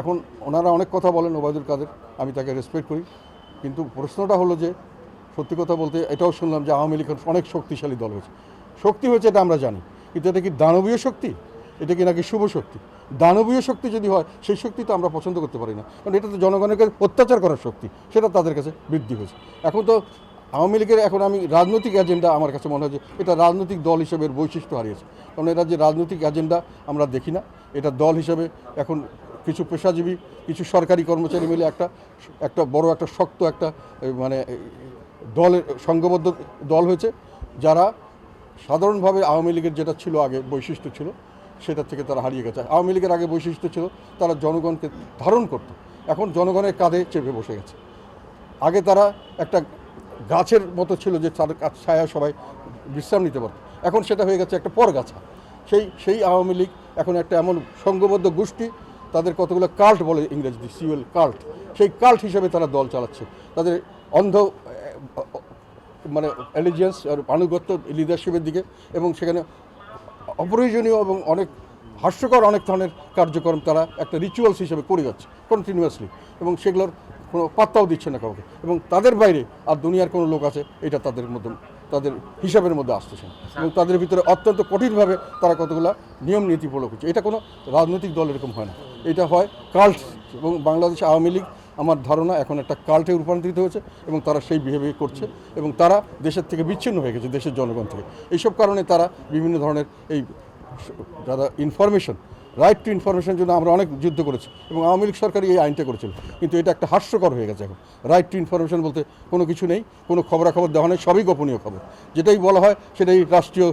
এখন ওনারা অনেক কথা বলেন ওবায়দুল কাদের, আমি তাকে রেসপেক্ট করি। কিন্তু প্রশ্নটা হলো যে, সত্যি কথা বলতে এটাও শুনলাম যে আওয়ামী লীগ অনেক শক্তিশালী দল হয়েছে। শক্তি হয়েছে এটা আমরা জানি, কিন্তু এটা কি দানবীয় শক্তি? এটা কি নাকি শুভ শক্তি? দানবীয় শক্তি যদি হয়, সেই শক্তি তো আমরা পছন্দ করতে পারি না। কারণ এটা তো জনগণের অত্যাচার করার শক্তি, সেটা তাদের কাছে বৃদ্ধি হয়েছে। এখন তো আওয়ামী লীগের, এখন আমি রাজনৈতিক এজেন্ডা আমার কাছে মনে হয় যে, এটা রাজনৈতিক দল হিসেবে বৈশিষ্ট্য হারিয়েছে। কারণ এটা যে রাজনৈতিক এজেন্ডা আমরা দেখি না, এটা দল হিসেবে এখন কিছু পেশাজীবী, কিছু সরকারি কর্মচারী মিলে একটা একটা বড়, একটা শক্ত একটা মানে দলের, সংঘবদ্ধ দল হয়েছে, যারা সাধারণভাবে আওয়ামী লীগের যেটা ছিল আগে বৈশিষ্ট্য ছিল সেটা থেকে তারা হারিয়ে গেছে। আওয়ামী লীগের আগে বৈশিষ্ট্য ছিল, তারা জনগণকে ধারণ করত। এখন জনগণের কাঁধে চেপে বসে গেছে। আগে তারা একটা গাছের মতো ছিল যে কাছ, ছায়া সবাই বিশ্রাম নিতে পারত। এখন সেটা হয়ে গেছে একটা পরগাছা। সেই সেই আওয়ামী লীগ এখন একটা এমন সংঘবদ্ধ গোষ্ঠী তাদের কতগুলো কাল্ট বলে ইংরেজি সিউএল কাল্ট সেই কাল্ট হিসেবে তারা দল চালাচ্ছে। তাদের অন্ধ মানে অ্যালিজিয়েন্স আর আনুগত্য লিডারশিপের দিকে এবং সেখানে অপ্রয়োজনীয় এবং অনেক হাস্যকর অনেক ধরনের কার্যক্রম তারা একটা রিচুয়ালস হিসেবে করে যাচ্ছে কন্টিনিউয়াসলি এবং সেগুলোর কোনো পাত্তাও দিচ্ছে না কাউকে। এবং তাদের বাইরে আর দুনিয়ার কোনো লোক আছে, এটা তাদের মধ্যে তাদের হিসাবের মধ্যে আসতেছেন এবং তাদের ভিতরে অত্যন্ত কঠিনভাবে তারা কতগুলো নিয়ম নীতি ফলো করছে। এটা কোনো রাজনৈতিক দল এরকম হয় না। এটা হয় কাল্ট এবং বাংলাদেশ আওয়ামী লীগ, আমার ধারণা এখন একটা কাল্টে রূপান্তরিত হয়েছে এবং তারা সেই বিহেভিয়ার করছে এবং তারা দেশের থেকে বিচ্ছিন্ন হয়ে গেছে, দেশের জনগণ থেকে। এইসব কারণে তারা বিভিন্ন ধরনের এই, যারা ইনফরমেশন রাইট টু ইনফরমেশন জন্য আমরা অনেক যুদ্ধ করেছি এবং আওয়ামী লীগ সরকারই এই আইনটা করেছিল। কিন্তু এটা একটা হাস্যকর হয়ে গেছে এখন। রাইট টু ইনফরমেশন বলতে কোনো কিছু নেই, কোনো খবরাখবর দেওয়া নেই, সবই গোপনীয় খবর। যেটাই বলা হয় সেটাই রাষ্ট্রীয়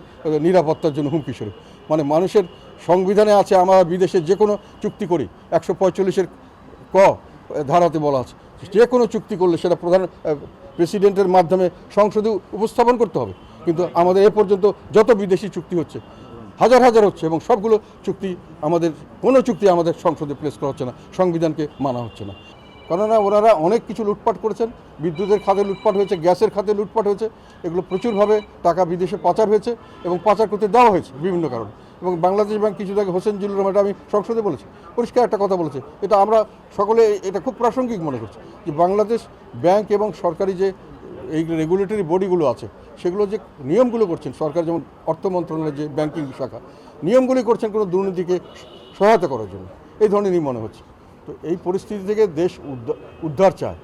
নিরাপত্তার জন্য হুমকি স্বরূপ। মানে মানুষের সংবিধানে আছে, আমরা বিদেশে যে কোনো চুক্তি করি। একশো পঁয়তাল্লিশের ক ধারাতে বলা আছে। যে কোনো চুক্তি করলে সেটা প্রধান প্রেসিডেন্টের মাধ্যমে সংসদে উপস্থাপন করতে হবে। কিন্তু আমাদের এ পর্যন্ত যত বিদেশি চুক্তি হচ্ছে হাজার হাজার হচ্ছে এবং সবগুলো চুক্তি আমাদের, কোনো চুক্তি আমাদের সংসদে প্লেস করা হচ্ছে না, সংবিধানকে মানা হচ্ছে না। কেননা ওনারা অনেক কিছু লুটপাট করেছেন, বিদ্যুতের খাতে লুটপাট হয়েছে, গ্যাসের খাতে লুটপাট হয়েছে, এগুলো প্রচুরভাবে টাকা বিদেশে পাচার হয়েছে এবং পাচার করতে দেওয়া হয়েছে বিভিন্ন কারণে। এবং বাংলাদেশ ব্যাংক কিছু আগে হোসেন জিল্লুর রহমান আমি সংসদে বলেছি, পরিষ্কার একটা কথা বলেছে। এটা আমরা সকলে, এটা খুব প্রাসঙ্গিক মনে করছি যে বাংলাদেশ ব্যাংক এবং সরকারি যে এই রেগুলেটরি বডিগুলো আছে, সেগুলো যে নিয়মগুলো করছেন, সরকার যেমন অর্থ মন্ত্রণালয়ের যে ব্যাংকিং শাখা, নিয়মগুলি করছেন কোনো দুর্নীতিকে সহায়তা করার জন্য। এই ধরনেরই মনে হচ্ছে। তো এই পরিস্থিতি থেকে দেশ উদ্ধার উদ্ধার চায়।